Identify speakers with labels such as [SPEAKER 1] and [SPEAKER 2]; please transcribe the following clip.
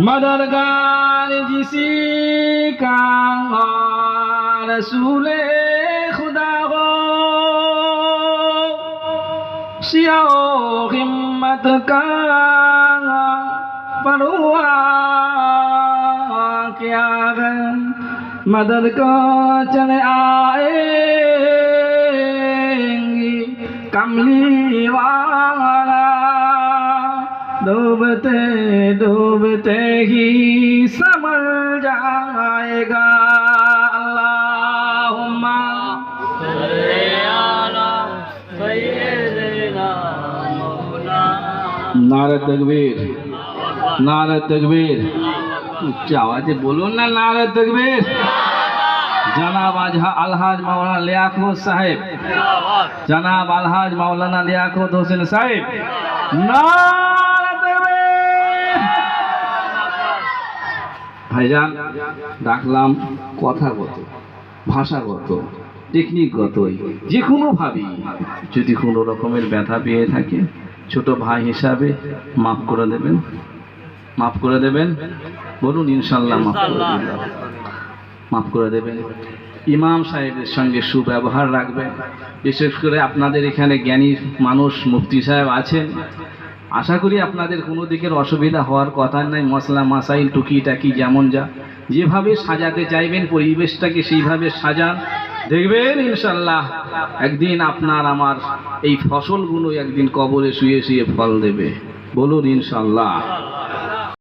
[SPEAKER 1] मददगार जिसी का रसूल खुदा हो सियाओ हिम्मत का परुआ क्या है मदद को चले आएंगी कमली वाला डूबते डूबते ही समझ जाएगा। नारद तकबीर नारद तकबीर। क्या आवाज़ है बोलो ना नारद तकबीर। जनाब अलहाज मौलाना लियाकत साहेब। जनाब अलहाज मौलाना लियाकत हुसैन साहेब। ना ভাইজান ডাকলাম কথাগত ভাষাগত টেকনিকগতই যে কোনোভাবেই যদি কোনো রকমের ব্যথা পেয়ে থাকে ছোট ভাই হিসাবে মাফ করে দেবেন। মাফ করে দেবেন। বলুন ইনশাল্লাহ মাফ করে দেবেন মাফ করে দেবেন। ইমাম সাহেবের সঙ্গে সুব্যবহার রাখবেন। বিশেষ করে আপনাদের এখানে জ্ঞানী মানুষ মুফতি সাহেব আছেন। আশা করি আপনাদের কোনো দিকের অসুবিধা হওয়ার কথা নাই। মশলা মাসাইল টুকি টাকি যেমন যা। যেভাবে সাজাতে চাইবেন, পরিবেশটাকে সেইভাবে সাজান। দেখবেন, ইনশাল্লাহ, একদিন আপনার আমার এই ফসলগুলো একদিন কবরে শুয়ে শুয়ে ফল দেবে। বলুন, ইনশাল্লাহ।